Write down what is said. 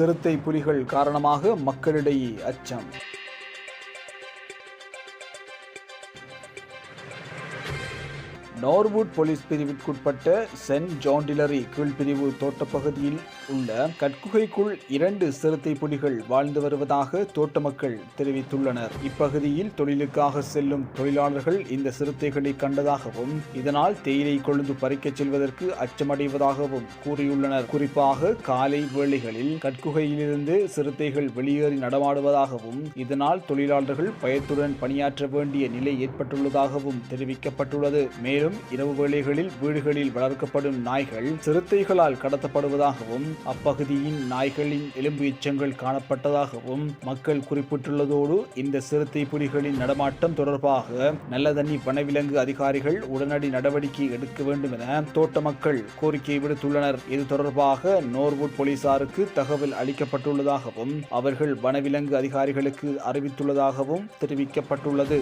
சிறுத்தை புலிகள் காரணமாக மக்களிடையே அச்சம். நார்வுட் போலீஸ் பிரிவிற்குட்பட்ட சென்ட் ஜான் டிலரி கீழ்பிரிவு தோட்டப்பகுதியில் உள்ள கட்குகைக்குள் இரண்டு சிறுத்தை புலிகள் வாழ்ந்து வருவதாக தோட்ட மக்கள் தெரிவித்துள்ளனர். இப்பகுதியில் தொழிலுக்காக செல்லும் தொழிலாளர்கள் இந்த சிறுத்தைகளை கண்டதாகவும் இதனால் தேயிலை கொழுந்து பறிக்கச் செல்வதற்கு அச்சமடைவதாகவும் கூறியுள்ளனர். குறிப்பாக காலை வேளைகளில் கட்குகையிலிருந்து சிறுத்தைகள் வெளியேறி நடமாடுவதாகவும் இதனால் தொழிலாளர்கள் பயத்துடன் பணியாற்ற வேண்டிய நிலை ஏற்பட்டுள்ளதாகவும் தெரிவிக்கப்பட்டுள்ளது. மேலும் இரவு வேளைகளில் வீடுகளில் வளர்க்கப்படும் நாய்கள் சிறுத்தைகளால் கடத்தப்படுவதாகவும் அப்பகுதியின் நாய்களின் எலும்பு எச்சங்கள் காணப்பட்டதாகவும் மக்கள் குறிப்பிட்டுள்ளதோடு இந்த சிறுத்தை புலிகளின் நடமாட்டம் தொடர்பாக நல்லதண்ணி வனவிலங்கு அதிகாரிகள் உடனடி நடவடிக்கை எடுக்க வேண்டும் என தோட்ட மக்கள் கோரிக்கை விடுத்துள்ளனர். இது தொடர்பாக நோர்வுட் போலீசாருக்கு தகவல் அளிக்கப்பட்டுள்ளதாகவும் அவர்கள் வனவிலங்கு அதிகாரிகளுக்கு அறிவித்துள்ளதாகவும் தெரிவிக்கப்பட்டுள்ளது.